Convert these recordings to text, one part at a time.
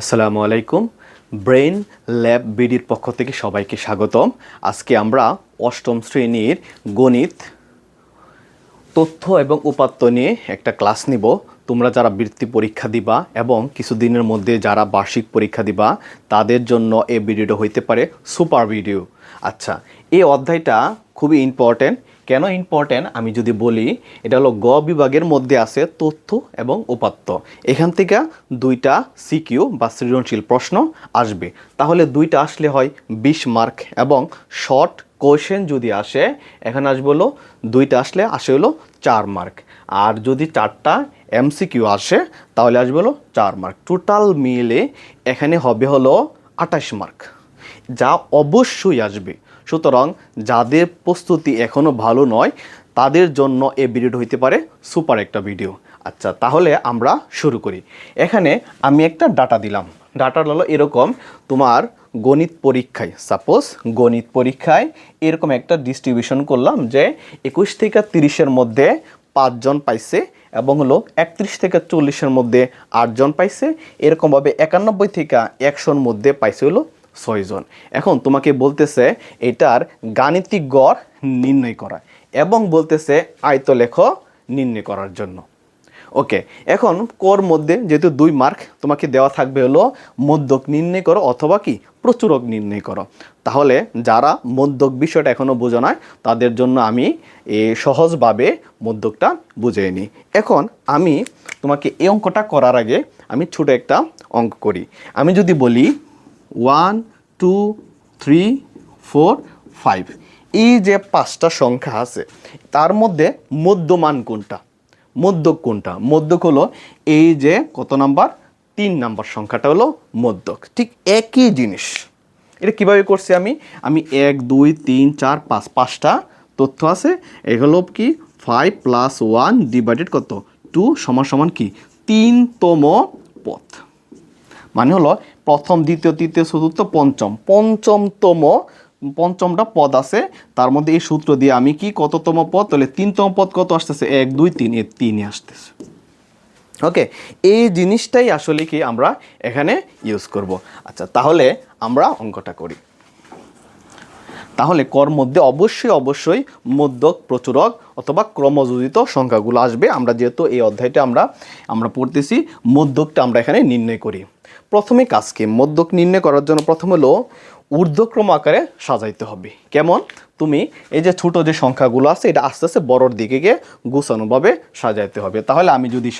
আসসালামু আলাইকুম। Brain lab বিডির পক্ষ থেকে সবাইকে স্বাগতম। আজকে আমরা অষ্টম শ্রেণির গণিত, তথ্য এবং উপাত্ত নিয়ে একটা ক্লাস নিব। তোমরা যারা বৃত্তি পরীক্ষা দিবা এবং কিছুদিনের মধ্যে যারা বার্ষিক পরীক্ষা দিবা, তাদের জন্য এই ভিডিওটা হইতে পারে সুপার ভিডিও। আচ্ছা এই অধ্যায়টা খুবই ইম্পর্ট্যান্ট কেন ইম্পর্ট্যান্ট আমি যদি বলি, এটা হলো গ বিভাগের মধ্যে আছে তথ্য এবং উপাত্ত। এখান থেকে দুইটা সিকিউ বা সৃজনশীল প্রশ্ন আসবে। তাহলে দুইটা আসলে হয় বিশ মার্ক এবং শর্ট কোয়েশ্চেন যদি আসে, এখানে আসবে হলো, দুইটা আসলে আসে হলো চার মার্ক। আর যদি চারটা এমসিকিউ আসে, তাহলে আসবে হলো চার মার্ক। টোটাল মিলে এখানে হবে হলো আঠাশ মার্ক। যা অবশ্যই আসবে। সুতরাং যাদের প্রস্তুতি এখনও ভালো নয়, তাদের জন্য এ ভিডিওটা হইতে পারে সুপার একটা ভিডিও। আচ্ছা তাহলে আমরা শুরু করি। এখানে আমি একটা ডাটা দিলাম। ডাটা হলো এরকম, তোমার গণিত পরীক্ষায় সাপোজ গণিত পরীক্ষায় এরকম একটা ডিস্ট্রিবিউশন করলাম যে একুশ থেকে তিরিশের মধ্যে পাঁচজন পাইছে এবং হলো একত্রিশ থেকে চল্লিশের মধ্যে আটজন পাইছে। এরকমভাবে একানব্বই থেকে একশোর মধ্যে পাইছে হলো ছয়জন এখন তোমাকে বলতেছে এটার গাণিতিক গড় নির্ণয় করা এবং বলতেছে আয়ত লেখ নির্ণয় করার জন্য। ওকে, এখন কোর মধ্যে যেহেতু দুই মার্ক তোমাকে দেওয়া থাকবে হলো মধ্যক নির্ণয় করো অথবা কি প্রচুরক নির্ণয় করো। তাহলে যারা মধ্যক বিষয়টা এখনও বোঝো নয় তাদের জন্য আমি এ সহজভাবে মধ্যকটা বুঝিয়ে নিই। এখন আমি তোমাকে এই অঙ্কটা করার আগে আমি ছোট একটা অঙ্ক করি। আমি যদি বলি one two three four five এই যে পাঁচটা সংখ্যা আছে, তার মধ্যে মধ্যমান কোনটা? মধ্যক কোনটা? মধ্যক হলো এই যে কত নাম্বার? তিন নাম্বার সংখ্যাটা হলো মধ্যক। ঠিক একই জিনিস। এটা কীভাবে করছি আমি? আমি এক, দুই, তিন, চার, পাঁচ, পাঁচটা তথ্য আছে। এগুলো কি? ফাইভ প্লাস ওয়ান ডিভাইডেড কত? টু সমান সমান কি? তিনতম পথ। মানে হলো প্রথম, দ্বিতীয়, তৃতীয়, চতুর্থ, পঞ্চম। পঞ্চমতম, পঞ্চমটা পদ আছে। তার মধ্যে এই সূত্র দিয়ে আমি কি কততম পদ? তাহলে তিনতম পদ কত আসতেছে? এক, দুই, তিন এ তিনে আসতেছে। ওকে, এই জিনিসটাই আসলে কি আমরা এখানে ইউজ করব। আচ্ছা তাহলে আমরা অঙ্কটা করি। তাহলে কর মধ্যে অবশ্যই অবশ্যই মধ্যক, প্রচুরক অথবা ক্রমযোজিত সংখ্যাগুলো আসবে। আমরা যেহেতু এই অধ্যায়টা আমরা আমরা পড়তেছি, মধ্যকটা আমরা এখানে নির্ণয় করি। প্রথমে কাজকে মধ্যক নির্ণয় করার জন্য প্রথম হলো ঊর্ধ্বক্রম আকারে সাজাইতে হবে। কেমন? তুমি এই যে ছোট যে সংখ্যাগুলো আছে, এটা আস্তে আস্তে বড়র দিকে গিয়ে গুছানোভাবে সাজাইতে হবে। তাহলে আমি যদি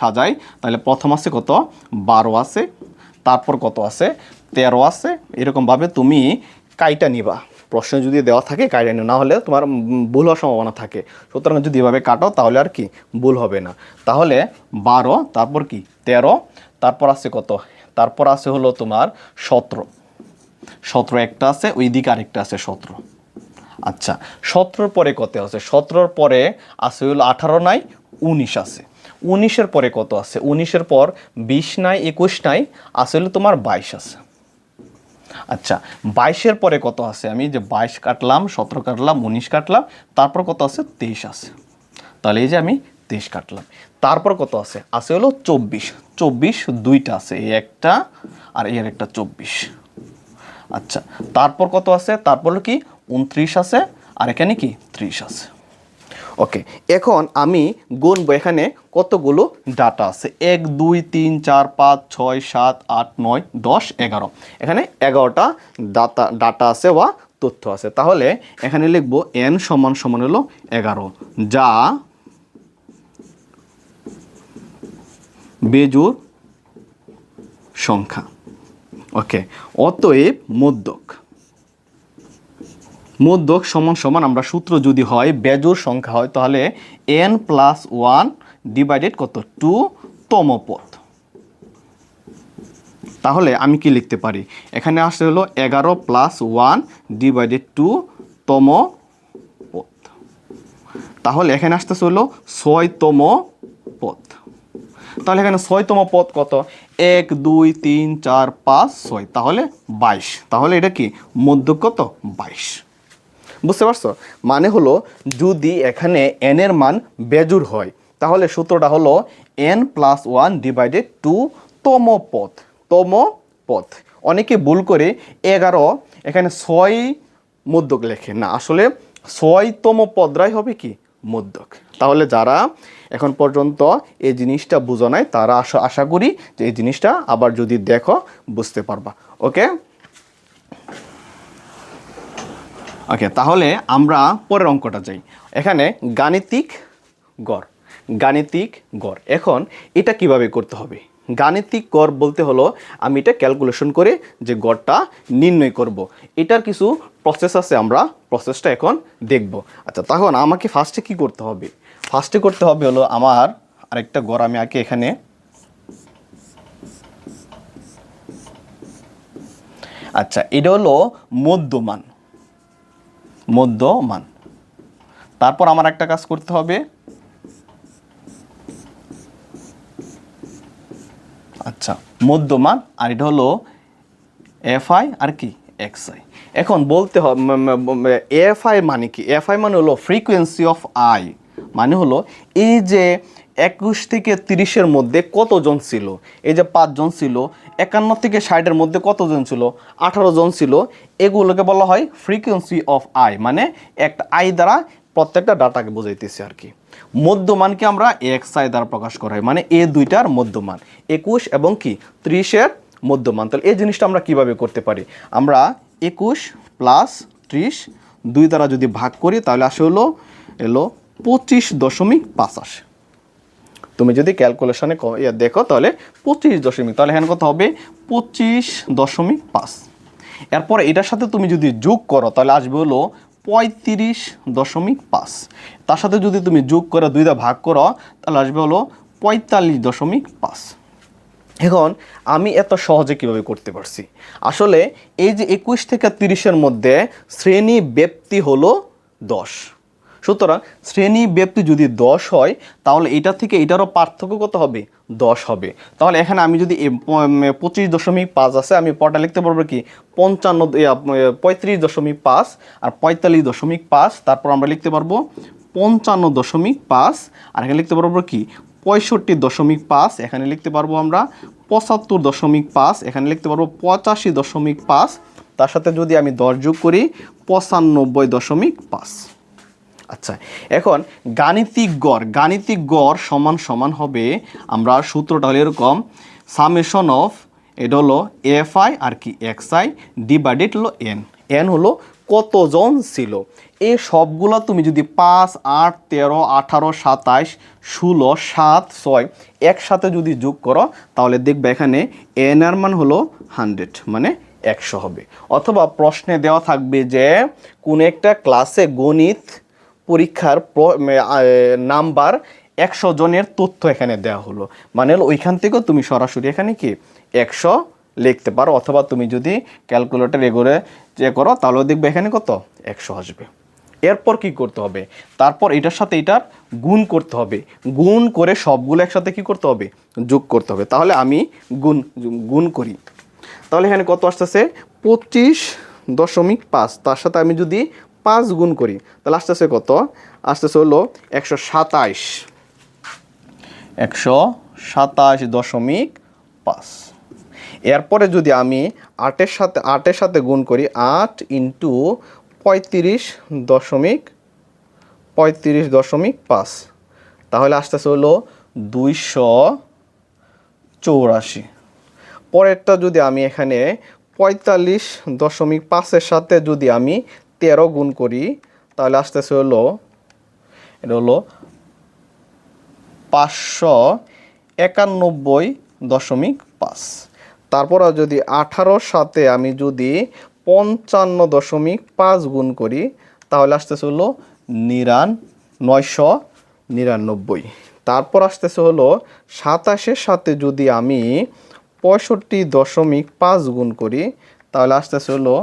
সাজাই, তাহলে প্রথম আছে কত? বারো আছে, তারপর কত আছে? তেরো আছে। এরকমভাবে তুমি কাইটা নিবা। প্রশ্নে যদি দেওয়া থাকে কাইটা না হলে তোমার ভুল হওয়ার সম্ভাবনা থাকে। সুতরাং যদি এভাবে কাটো, তাহলে আর কি? ভুল হবে না। তাহলে বারো, তারপর কি? তেরো, তারপর আছে কত? তারপর আছে হলো তোমার সতেরো। সতেরো একটা আছে ওই দিকে আরেকটা আছে সতেরো। আচ্ছা সতেরোর পরে কত আছে? সতেরোর পরে আছে হলো আঠারো নাই, উনিশ আছে। উনিশের পরে কত আছে? উনিশের পর বিশ নাই, একুশ নাই, আছে হলো তোমার বাইশ আছে। আচ্ছা বাইশের পরে কত আছে? আমি যে বাইশ কাটলাম, সতেরো কাটলাম, উনিশ কাটলাম, তারপর কত আছে? তেইশ আছে। তাহলে এই যে আমি তেইশ কাটলাম। তারপর কত আছে? আছে হলো চব্বিশ। চব্বিশ দুইটা আছে, এই একটা আর এর একটা চব্বিশ। আচ্ছা তারপর কত আছে? তারপর কি? উনত্রিশ আছে, আর এখানে কি? ত্রিশ আছে। ওকে এখন আমি গুনবো এখানে কতগুলো ডাটা আছে? এক, দুই, তিন, চার, পাঁচ, ছয়, সাত, আট, নয়, দশ, এগারো। এখানে এগারোটা ডাটা ডাটা আছে বা তথ্য আছে। তাহলে এখানে লিখব এন সমান সমান হলো এগারো, যা বেজুর সংখ্যা। ওকে অতএব মধ্যক মধ্যক সমান সমান আমরা সূত্র যদি হয় বেজোর সংখ্যা হয়, তাহলে এন প্লাস ওয়ান ডিভাইডেড কত? টু তম পথ তাহলে আমি কি লিখতে পারি? এখানে আসতে হলো এগারো প্লাস ওয়ান ডিভাইডেড টু তম পথ তাহলে এখানে আসতেছে হলো ছয়তম পথ তাহলে এখানে ছয়তম পদ কত? এক, দুই, তিন, চার, পাঁচ, ছয়। তাহলে বাইশ। তাহলে এটা কি? মধ্য কত? বাইশ। বুঝতে পারছ? মানে হলো যদি এখানে এন এর মান বেজুর হয়, তাহলে সূত্রটা হলো N plus one divided two তম পথ তম পথ অনেকে ভুল করে এগারো, এখানে ছয় মধ্যক লেখে। না, আসলে ছয় ছয়তম পদরাই হবে কি? মধ্যক। তাহলে যারা এখন পর্যন্ত এই জিনিসটা বুঝো নাই, তারা আশা আশা করি যে এই জিনিসটা আবার যদি দেখো, বুঝতে পারবা। ওকে? ওকে তাহলে আমরা পরের অঙ্কটা যাই এখানে গাণিতিক গড় গাণিতিক গড়। এখন এটা কীভাবে করতে হবে? গাণিতিক গড় বলতে হলো, আমি এটা ক্যালকুলেশন করে যে গড়টা নির্ণয় করব। এটার কিছু প্রসেস আছে, আমরা প্রসেসটা এখন দেখব। আচ্ছা তখন আমাকে ফার্স্টে কি করতে হবে? ফার্স্টে করতে হবে হলো আমার আরেকটা গড়, আমি আগে এখানে আচ্ছা এটা হলো মধ্যমান। মধ্যমান তারপর আমার একটা কাজ করতে হবে। আচ্ছা মধ্যমান আর এটা হলো এফ আই আর কি এক্স আই এখন বলতে হবে এফ আই মানে কি? এফ আই মানে হলো ফ্রিকোয়েন্সি অফ আই মানে হলো এই যে একুশ থেকে তিরিশের মধ্যে কতজন ছিল? এই যে পাঁচজন ছিল একান্ন থেকে ষাটের মধ্যে কতজন ছিল? আঠারো জন ছিল। এগুলোকে বলা হয় ফ্রিকোয়েন্সি অফ আই মানে একটা আই দ্বারা প্রত্যেকটা ডাটাকে বোঝাইতেছে আর কি। মধ্যমানকে আমরা এক্স আই দ্বারা প্রকাশ করা হয় মানে এ দুইটার মধ্যমান। একুশ এবং কি? ত্রিশের মধ্যমান। তাহলে এই জিনিসটা আমরা কীভাবে করতে পারি? আমরা একুশ প্লাস ত্রিশ দুই দ্বারা যদি ভাগ করি, তাহলে আসে হলো, এলো পঁচিশ দশমিক পাঁচ আসে তুমি যদি ক্যালকুলেশনে ইয়ে দেখো, তাহলে পঁচিশ দশমিক, তাহলে এখানে কত হবে? পঁচিশ দশমিক পাঁচ। এরপর এটার সাথে তুমি যদি যোগ করো, তাহলে আসবে হলো পঁয়ত্রিশ দশমিক পাঁচ। তার সাথে যদি তুমি যোগ করে দুইটা ভাগ করো, তাহলে আসবে হলো পঁয়তাল্লিশ দশমিক পাঁচ। এখন আমি এত সহজে কীভাবে করতে পারছি? আসলে এই যে একুশ থেকে তিরিশের মধ্যে শ্রেণি ব্যক্তি হলো দশ। সুতরাং শ্রেণি ব্যক্তি যদি দশ হয়, তাহলে এটা থেকে এটারও পার্থক্য কত হবে? দশ হবে। তাহলে এখানে আমি যদি পঁচিশ দশমিক পাঁচ আছে, আমি পটা লিখতে পারব কি? পঞ্চান্ন পঁয়ত্রিশ দশমিক পাঁচ আর পঁয়তাল্লিশ দশমিক পাঁচ, তারপর আমরা লিখতে পারব পঞ্চান্ন দশমিক পাঁচ আর এখানে লিখতে পারব কি? পঁয়ষট্টি দশমিক পাঁচ, এখানে লিখতে পারব আমরা পঁচাত্তর দশমিক পাঁচ, এখানে লিখতে পারব পঁচাশি দশমিক পাঁচ, তার সাথে যদি আমি দশ যোগ করি, পঁচানব্বই দশমিক পাঁচ। আচ্ছা এখন গাণিতিক গড় গাণিতিক গড় সমান সমান হবে আমরা সূত্রটা হলো এরকম সামেশন অফ এটা হলো এফ আই আর কি এক্স আই ডিভাইডেড হলো এন এন হলো কতজন ছিল? এই সবগুলো তুমি যদি পাঁচ, আট, তেরো, আঠারো, সাতাইশ, ষোলো, সাত, ছয় একসাথে যদি যোগ করো, তাহলে দেখবে এখানে এন আর মান হলো হান্ড্রেড মানে একশো হবে। অথবা প্রশ্নে দেওয়া থাকবে যে কোন একটা ক্লাসে গণিত পরীক্ষার প্র- নাম্বার একশো জনের তথ্য এখানে দেওয়া হলো। মানে ওইখান থেকেও তুমি সরাসরি এখানে কি একশো লিখতে পারো, অথবা তুমি যদি ক্যালকুলেটর এগোরে যে করো, তাহলেও দেখবে এখানে কত? একশো আসবে। এরপর কি করতে হবে? তারপর এটার সাথে এটার গুণ করতে হবে। গুণ করে সবগুলো একসাথে কি করতে হবে? যোগ করতে হবে। তাহলে আমি গুণ গুণ করি। তাহলে এখানে কত আসতেছে? পঁচিশ দশমিক পাঁচ। তার সাথে আমি যদি পাঁচ গুণ করি। তাহলে আসতেছে কত? আসতেছে হলো একশো সাতাইশ। একশো সাতাশ দশমিক পাঁচ। এরপরে যদি আমি আটের সাথে আটের সাথে গুণ করি, আট ইন্টু পঁয়ত্রিশ দশমিক পঁয়ত্রিশ দশমিক পাঁচ। তাহলে আসতেছে হলো দুইশো চৌরাশি। পরেরটা যদি আমি এখানে পঁয়তাল্লিশ দশমিক পাঁচের সাথে যদি আমি তেরো গুণ করি, তাহলে আসতেছে হলো, এটা হলো পাঁচশো একানব্বই দশমিক পাঁচ। তারপর যদি আঠারোর সাথে আমি যদি পঞ্চান্ন দশমিক পাঁচ গুণ করি, তাহলে আসতেছে হলো নিরান নয়শো নিরানব্বই। তারপর আসতেছে হলো সাতাশের সাথে যদি আমি পঁয়ষট্টি দশমিক পাঁচ গুণ করি, তাহলে আসতেছে হলো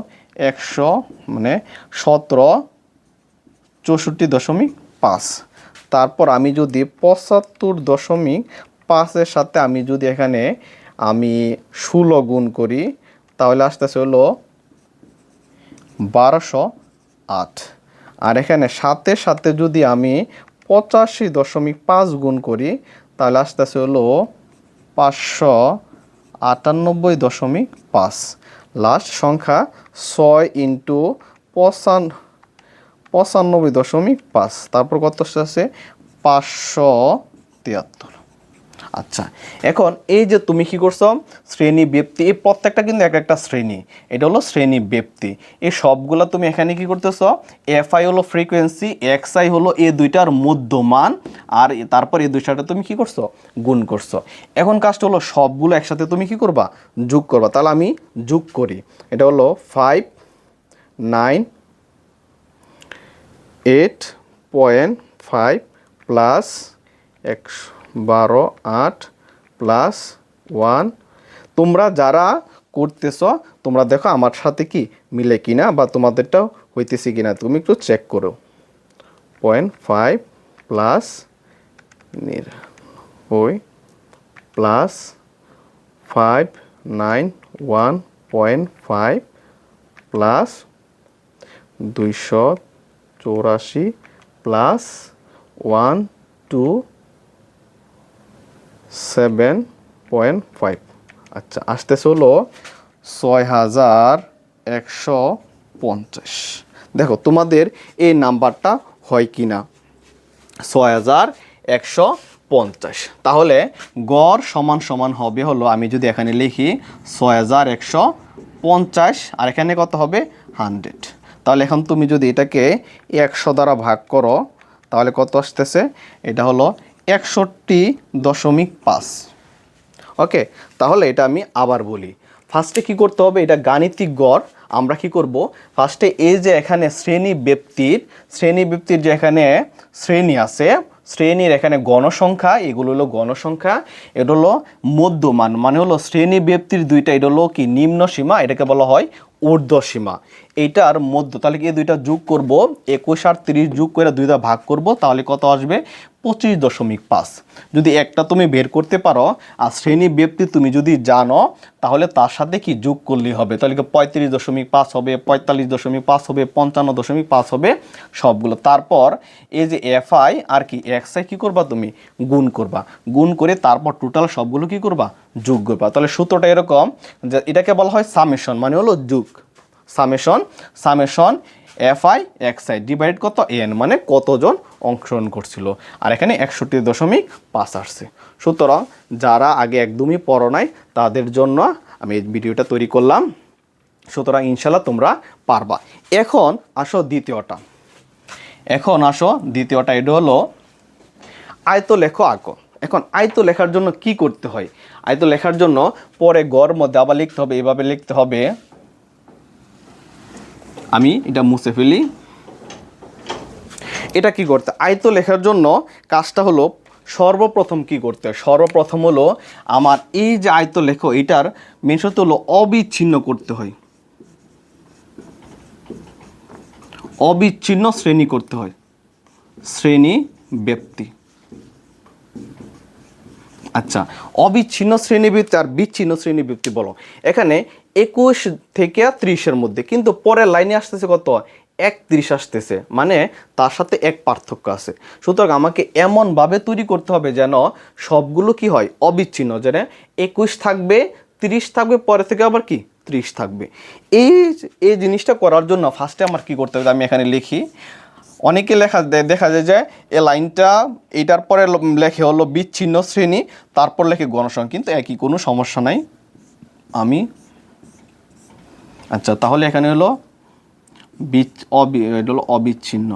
একশো মানে সতেরো, চৌষট্টি দশমিক পাঁচ। তারপর আমি যদি পঁচাত্তর দশমিক পাঁচের সাথে আমি যদি এখানে আমি ষোলো গুণ করি, তাহলে আসতেছে হলো বারোশো আট। আর এখানে সাতের সাথে যদি আমি পঁচাশি দশমিক পাঁচ গুণ করি, তাহলে আসতেছে হলো পাঁচশো আটানব্বই দশমিক পাঁচ। লাস্ট সংখ্যা ছয় ইন্টু পঁচান পঁচানব্বই দশমিক পাঁচ। তারপর কত আছে পাঁচশো তিয়াত্তর। আচ্ছা এখন এই যে তুমি কি করছ? শ্রেণি ব্যক্তি, এই প্রত্যেকটা কিন্তু এক একটা শ্রেণি। এটা হলো শ্রেণি ব্যক্তি। এই সবগুলো তুমি এখানে কি করতেছো? এফ আই হলো ফ্রিকোয়েন্সি এক্স আই হলো এই দুইটার মধ্যমান, আর তারপর এই দুইটাটা তুমি কি করছ? গুণ করছ। এখন কাজটা হলো সবগুলো একসাথে তুমি কি করবা? যোগ করবা। তাহলে আমি যোগ করি। এটা হলো five nine eight point five plus একশো বারো, আট প্লাস ওয়ান তোমরা যারা করতেছ, তোমরা দেখো আমার সাথে কি মিলে কিনা বা তোমাদেরটাও হইতেছে কিনা। তুমি একটু চেক করো। পয়েন্ট ফাইভ প্লাস ওই plus five nine one point five plus দুইশো চৌরাশি plus one two seven point five আচ্ছা আসতেছে হলো ছয় হাজার একশো পঞ্চাশ। দেখো, তোমাদের এই নাম্বারটা হয় কি না ছয় হাজার একশো পঞ্চাশ। তাহলে গড় সমান সমান হবে হলো, আমি যদি এখানে লিখি ছয় হাজার একশো পঞ্চাশ, আর এখানে কত হবে? হান্ড্রেড। তাহলে এখন তুমি যদি এটাকে একশো দ্বারা ভাগ করো, তাহলে কত আসতেছে? এটা হলো একষট্টি দশমিক পাঁচ। ওকে তাহলে এটা আমি আবার বলি। ফার্স্টে কি করতে হবে? এটা গাণিতিক গড়। আমরা কি করব? ফার্স্টে এই যে এখানে শ্রেণি ব্যক্তির শ্রেণি ব্যক্তির যে এখানে শ্রেণি আছে, শ্রেণির এখানে গণসংখ্যা, এগুলো হলো গণসংখ্যা, এটা হলো মধ্যমান মানে হলো শ্রেণি ব্যক্তির দুইটা, এটা হলো কি? নিম্ন সীমা এটাকে বলা হয় ঊর্ধ্ব সীমা এইটার মধ্য, তাহলে কি এই দুইটা যোগ করব? একুশ আর তিরিশ যোগ করে দুইটা ভাগ করব, তাহলে কত আসবে? পঁচিশ দশমিক পাঁচ। যদি একটা তুমি বের করতে পারো, আর শ্রেণি ব্যক্তি তুমি যদি জানো, তাহলে তার সাথে কি যোগ করলেই হবে? তাহলে কি পঁয়ত্রিশ দশমিক পাঁচ হবে, পঁয়তাল্লিশ দশমিক পাঁচ হবে, পঞ্চান্ন দশমিক পাঁচ হবে, সবগুলো। তারপর এই যে এফআই আর কি, এক্স আই কী করবা তুমি? গুণ করবা। গুণ করে তারপর টোটাল সবগুলো কি করবা? যোগ করবা। তাহলে সূত্রটা এরকম যে এটাকে বলা হয় সামেশন মানে হলো যোগ। Summation summation F I X I divide কত? এন মানে কতজন অংশগ্রহণ করছিল? আর এখানে একষট্টি দশমিক পাঁচ আসছে। সুতরাং যারা আগে একদমই পড়ো নাই, তাদের জন্য আমি এই ভিডিওটা তৈরি করলাম। সুতরাং ইনশাল্লাহ তোমরা পারবা। এখন আসো দ্বিতীয়টা। এখন আসো দ্বিতীয়টা, এটা হলো আয়ত লেখো আঁকো। এখন আয়ত লেখার জন্য কি করতে হয়? আয়ত লেখার জন্য পরে গড় মধ্যে আবার লিখতে হবে, এভাবে লিখতে হবে আমি, এটা মুছে ফেলি। এটা কি করতে? আয়ত লেখার জন্য কাজটা হলো সর্বপ্রথম কি করতে? সর্বপ্রথম হলো আমার এই যে আয়ত লেখো, এটার মেশত হলো অবিচ্ছিন্ন করতে হয়। অবিচ্ছিন্ন শ্রেণি করতে হয়। শ্রেণি ব্যক্তি। আচ্ছা অবিচ্ছিন্ন শ্রেণীবৃত্তি আর বিচ্ছিন্ন শ্রেণীবৃত্তি বলো। এখানে একুশ থেকে ত্রিশের মধ্যে, কিন্তু পরের লাইনে আসতেছে কত? একত্রিশ আসতেছে মানে তার সাথে এক পার্থক্য আছে। সুতরাং আমাকে এমনভাবে তৈরি করতে হবে যেন সবগুলো কি হয়? অবিচ্ছিন্ন, যেন একুশ থাকবে, তিরিশ থাকবে পরে থেকে আবার কি? ত্রিশ থাকবে। এই এই জিনিসটা করার জন্য ফার্স্টে আমার কি করতে হবে? আমি এখানে লিখি অনেকে লেখা দেখা যায় যে এ লাইনটা এটার পরে লেখে হলো বিচ্ছিন্ন শ্রেণি, তারপর লেখে গণসংখ্যা, কিন্তু একই কোনো সমস্যা নাই। আমি আচ্ছা তাহলে এখানে হলো অবি এটা হলো অবিচ্ছিন্ন।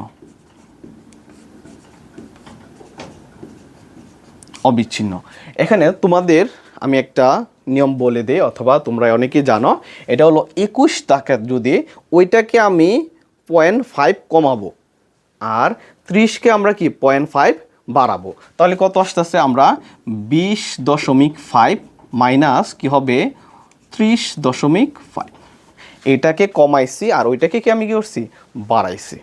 অবিচ্ছিন্ন। এখানে তোমাদের আমি একটা নিয়ম বলে দিই, অথবা তোমরা অনেকেই জানো, এটা হলো একুশ টাকা যদি, ওইটাকে আমি পয়েন্ট ফাইভ কমাবো। আর ত্রিশকে আমরা কি পয়েন্ট ফাইভ বাড়াবো। তাহলে কত আসতেছে আমরা? বিশ দশমিক ফাইভ মাইনাস কী হবে? ত্রিশ দশমিক ফাইভ এটাকে কমাইছি আর ওইটাকে কি আমি কী করছি? বাড়াইছি।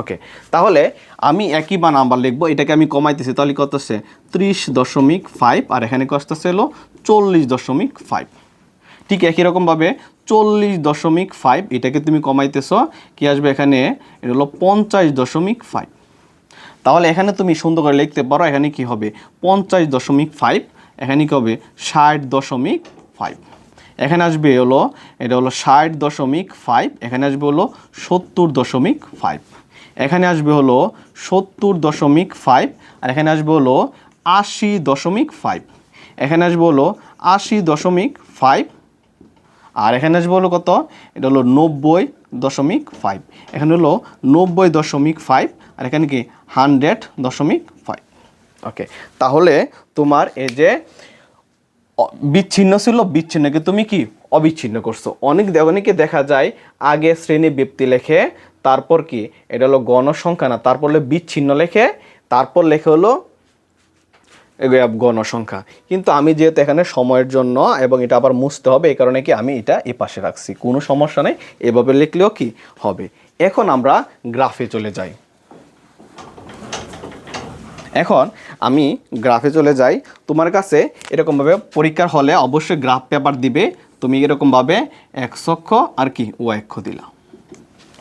ওকে তাহলে আমি একই বা নাম্বার লিখব, এটাকে আমি কমাইতেছি, তাহলে কত হচ্ছে ত্রিশ দশমিক ফাইভ আর এখানে কত আসতেছে হলো? চল্লিশ দশমিক ফাইভ ঠিক একই রকমভাবে চল্লিশ দশমিক ফাইভ এটাকে তুমি কমাইতেছ, কি আসবে এখানে? এটা হলো পঞ্চাশ দশমিক ফাইভ তাহলে এখানে তুমি সুন্দর করে লিখতে পারো, এখানে কি হবে? পঞ্চাশ দশমিক ফাইভ এখানে কী হবে? ষাট দশমিক ফাইভ এখানে আসবে হলো, এটা হলো ষাট দশমিক ফাইভ এখানে আসবে হলো সত্তর দশমিক ফাইভ এখানে আসবে হলো সত্তর দশমিক ফাইভ আর এখানে আসবে হলো আশি দশমিক ফাইভ এখানে আসবে হলো আশি দশমিক ফাইভ আর এখানে আসবে হলো কত? এটা হলো নব্বই দশমিক ফাইভ এখানে হলো নব্বই দশমিক ফাইভ আর এখানে কি? হান্ড্রেড দশমিক ফাইভ ওকে তাহলে তোমার এই যে বিচ্ছিন্ন ছিল, বিচ্ছিন্নকে তুমি কি? অবিচ্ছিন্ন করছ। অনেক অনেকে দেখা যায় আগে শ্রেণি ব্যক্তি লেখে, তারপর কি? এটা হলো গণসংখ্যা না, তারপর হলো বিচ্ছিন্ন লেখে, তারপর লেখে হলো গণসংখ্যা। কিন্তু আমি যেহেতু এখানে সময়ের জন্য এবং এটা আবার মুছতে হবে, এই কারণে কি আমি এটা এ পাশে রাখছি। কোনো সমস্যা নেই, এভাবে লিখলেও কি হবে? এখন আমরা গ্রাফে চলে যাই। এখন আমি গ্রাফে চলে যাই। তোমার কাছে এরকমভাবে পরীক্ষার হলে অবশ্যই গ্রাফ পেপার দিবে। তুমি এরকমভাবে এক অক্ষ আর কি ও অক্ষ দিলা।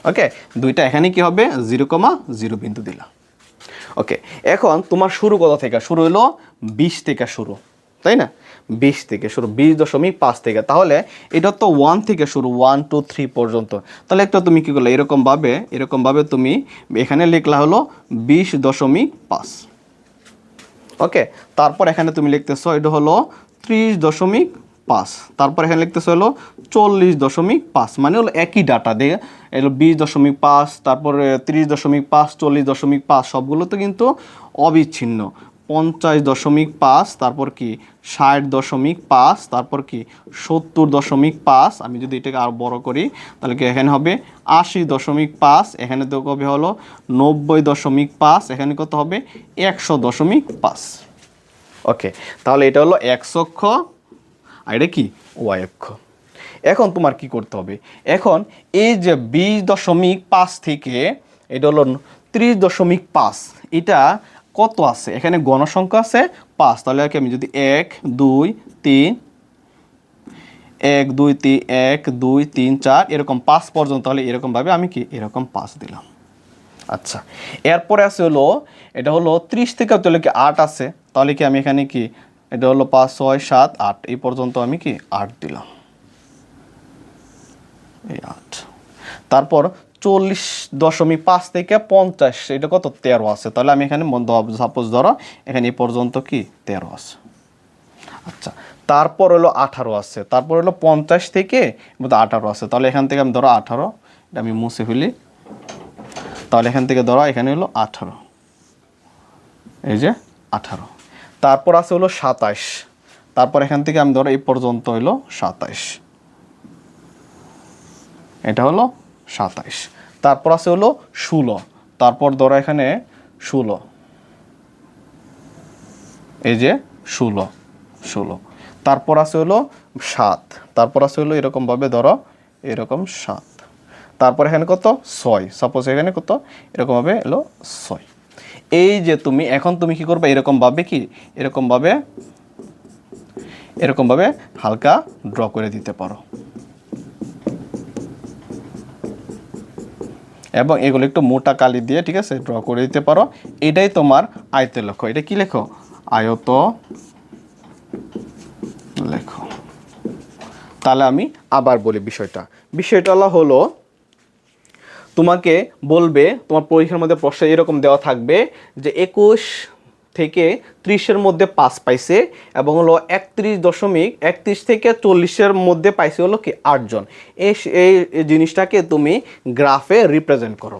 ওকে? দুইটা এখানে কি হবে? জিরো কমা, জিরো বিন্দু দিলা। ওকে এখন তোমার শুরু কোথা থেকে? শুরু হলো বিশ থেকে শুরু, তাই না? বিশ থেকে শুরু, বিশ দশমিক পাঁচ থেকে। তাহলে এটা তো ওয়ান থেকে শুরু ওয়ান টু থ্রি পর্যন্ত। তাহলে একটা তুমি কী করলে? এরকমভাবে এরকমভাবে তুমি এখানে লিখলা হলো বিশ দশমিক পাঁচ। ওকে তারপর এখানে তুমি লিখতেছো, এটা হলো ত্রিশ দশমিক পাঁচ। তারপর এখানে লিখতেছে হলো চল্লিশ দশমিক পাঁচ মানে হলো একই ডাটা দিয়ে। এলো বিশ দশমিক পাঁচ, তারপরে তিরিশ দশমিক পাঁচ, চল্লিশ দশমিক পাঁচ, সবগুলো তো কিন্তু অবিচ্ছিন্ন। পঞ্চাশ দশমিক পাঁচ, তারপর কি? ষাট দশমিক পাঁচ, তারপর কি? সত্তর দশমিক পাঁচ, আমি যদি এটাকে আরও বড় করি, তাহলে কি এখানে হবে? আশি দশমিক পাঁচ, এখানে তো কবে হলো? নব্বই দশমিক পাঁচ, এখানে কত হবে? একশো দশমিক পাঁচ। ওকে, তাহলে এটা হলো এক্স অক্ষ আর এটা কি? ওয়াই অক্ষ এখন তোমার কি করতে হবে? এখন এই যে বিশ দশমিক পাঁচ থেকে, এটা হলো ত্রিশ দশমিক পাঁচ, এটা কত আছে? এখানে গণসংখ্যা আছে পাঁচ, তাহলে আর কি আমি যদি এক, দুই, তিন, এক, দুই, তিন, এক, দুই, তিন, চার, এরকম পাঁচ পর্যন্ত, তাহলে এরকমভাবে আমি কি এরকম পাঁচ দিলাম। আচ্ছা এরপরে আছে হলো, এটা হলো ত্রিশ থেকে, তাহলে কি আট আছে? তাহলে কি আমি এখানে কি এটা হলো পাঁচ, ছয়, সাত, আট। এই পর্যন্ত আমি কি আট দিলাম? এই আট। তারপর চল্লিশ দশমিক পাঁচ থেকে পঞ্চাশ, এটা কত? তেরো আছে। তাহলে আমি এখানে সাপোজ ধরো, এখানে এই পর্যন্ত কি? তেরো আছে। আচ্ছা তারপর হলো আঠারো আছে। তারপর হলো পঞ্চাশ থেকে আঠারো আছে। তাহলে এখান থেকে আমি ধরো আঠারো, এটা আমি মুছে ফেলি। তাহলে এখান থেকে ধরো, এখানে হলো আঠারো। এই যে আঠারো। তারপর আছে হলো সাতাইশ। তারপর এখান থেকে আমি ধরো এই পর্যন্ত হলো সাতাইশ। এটা হলো সাতাইশ। তারপর আছে হলো ষোলো। তারপর ধরো এখানে ষোলো। এই যে ষোলো ষোলো। তারপর আছে হলো সাত। তারপর আছে হলো এরকমভাবে ধরো এরকম সাত। তারপর এখানে কত? ছয়। সাপোজ এখানে কত? এরকমভাবে এলো ছয়। এই যে তুমি, এখন তুমি কি করবে? এরকমভাবে কি? এরকমভাবে এরকমভাবে হালকা ড্র করে দিতে পারো। এবং এগুলো একটু মোটা কালি দিয়ে, ঠিক আছে ড্র করে দিতে পারো। এটাই তোমার আয়তের লক্ষ্য। এটা কি লেখো? আয়ত লেখো। তাহলে আমি আবার বলি বিষয়টা। বিষয়টা হলো তোমাকে বলবে, তোমার পরীক্ষার মধ্যে প্রশ্ন এরকম দেওয়া থাকবে যে একুশ থেকে ত্রিশের মধ্যে পাস পাইছে এবং হলো একত্রিশ দশমিক একত্রিশ থেকে চল্লিশের মধ্যে পাইছে হলো কি আটজন। এই এই জিনিসটাকে তুমি গ্রাফে রিপ্রেজেন্ট করো,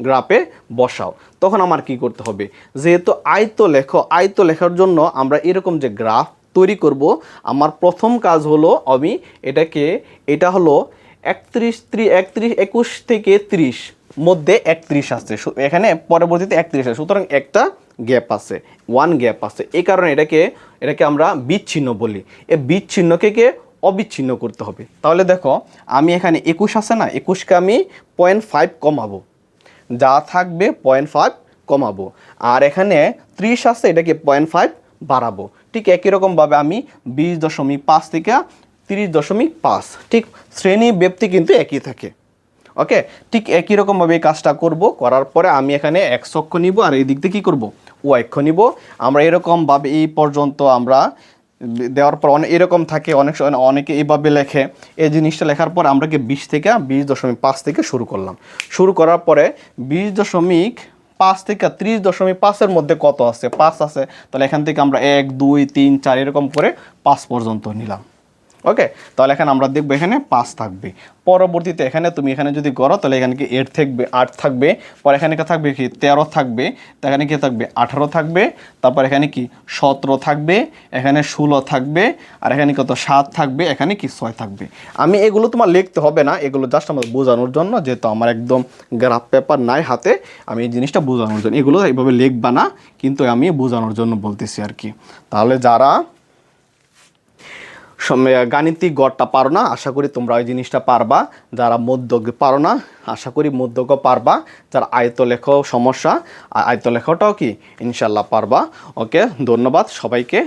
গ্রাফে বসাও। তখন আমার কি করতে হবে? যেহেতু আয়ত্ত লেখো আয়ত লেখার জন্য আমরা এরকম যে গ্রাফ তৈরি করব, আমার প্রথম কাজ হলো আমি এটাকে, এটা হলো একত্রিশ ত্রি একত্রিশ, একুশ থেকে ত্রিশ মধ্যে একত্রিশ আছে। এখানে পরবর্তীতে একত্রিশ আছে। সুতরাং একটা গ্যাপ আছে ওয়ান গ্যাপ আছে। এই কারণে এটাকে এটাকে আমরা বিচ্ছিন্ন বলি। এ বিচ্ছিন্নকে কে? অবিচ্ছিন্ন করতে হবে। তাহলে দেখো, আমি এখানে একুশ আছে না? একুশকে আমি পয়েন্ট ফাইভ কমাবো। যা থাকবে পয়েন্ট ফাইভ কমাবো। আর এখানে ত্রিশ আছে, এটাকে পয়েন্ট ফাইভ বাড়াবো। ঠিক একই রকমভাবে আমি বিশ দশমিক পাঁচ থেকে তিরিশ দশমিক পাঁচ। ঠিক শ্রেণি ব্যক্তি কিন্তু একই থাকে। ওকে ঠিক একই রকমভাবে এই কাজটা করব, করার পরে আমি এখানে এক অক্ষ নিব, আর এই দিক দিয়ে কী করব? ও অক্ষ নিব। আমরা এরকমভাবে এই পর্যন্ত আমরা দেওয়ার পর অনেক এরকম থাকে, অনেক সময় অনেকে এইভাবে লেখে। এই জিনিসটা লেখার পর আমরা কি বিশ থেকে বিশ দশমিক পাঁচ থেকে শুরু করলাম। শুরু করার পরে বিশ দশমিক পাঁচ থেকে ত্রিশ দশমিক পাঁচের মধ্যে কত আছে? পাঁচ আছে। তাহলে এখান থেকে আমরা এক, দুই, তিন, চার এরকম করে পাঁচ পর্যন্ত নিলাম। ওকে তাহলে এখানে আমরা দেখব এখানে পাঁচ থাকবে। পরবর্তীতে এখানে তুমি এখানে যদি করো, তাহলে এখানে কি এইট থাকবে, আট থাকবে। পর এখানে কি থাকবে কি? তেরো থাকবে। এখানে কি থাকবে? আঠারো থাকবে। তারপর এখানে কি? সতেরো থাকবে। এখানে ষোলো থাকবে। আর এখানে কত? সাত থাকবে। এখানে কি? ছয় থাকবে। আমি এগুলো তোমার লিখতে হবে না। এগুলো জাস্ট আমার বোঝানোর জন্য, যেহেতু আমার একদম গ্রাফ পেপার নাই হাতে, আমি এই জিনিসটা বোঝানোর জন্য। এগুলো এইভাবে লিখবা না, কিন্তু আমি বোঝানোর জন্য বলতেছি আর কি। তাহলে যারা গাণিতিক গড়টা পারো না, আশা করি তোমরা ওই জিনিসটা পারবা। যারা মধ্যজ্ঞ পারো না, আশা করি মধ্যজ্ঞ পারবা। যারা আয়ত লেখাও সমস্যা, আ- আয়ত লেখাটাও কি? ইনশাল্লাহ পারবা। ওকে, ধন্যবাদ সবাইকে।